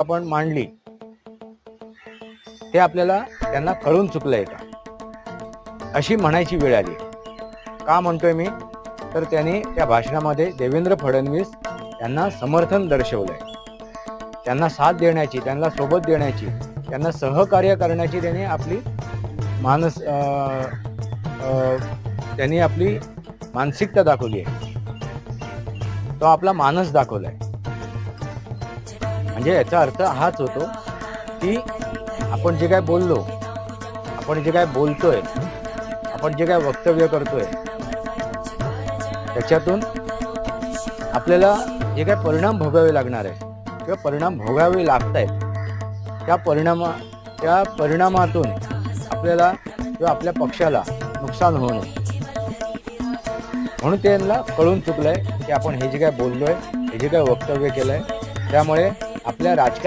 आपण मांडली ते आपल्याला त्यांना कळून चुकलंय का? अशी म्हणायची वेळ आली. का म्हणतोय मी? तर त्यांनी त्या भाषणामध्ये देवेंद्र फडणवीस यांना समर्थन दर्शवलंय. त्यांना साथ देण्याची त्यांना सोबत देण्याची त्यांना सहकार्य करण्याची त्यांनी आपली मानस अं, अं, त्यांनी आपली मानसिकता दाखवली आहे. तो आपला मानस दाखवलाय. म्हणजे याचा अर्थ हाच होतो की आपण जे काय बोललो आपण जे काय बोलतोय आपण जे काय वक्तव्य करतोय त्याच्यातून आपल्याला जे काय परिणाम भोगावे लागणार आहे किंवा परिणाम भोगावे लागत आहेत त्या परिणामा त्या परिणामातून आपल्याला किंवा आपल्या पक्षाला नुकसान होऊ नये म्हणून त्यांना कळून चुकलंय की आपण हे जे काय बोललोय हे जे काय वक्तव्य केलंय त्यामुळे आपल्या राजकीय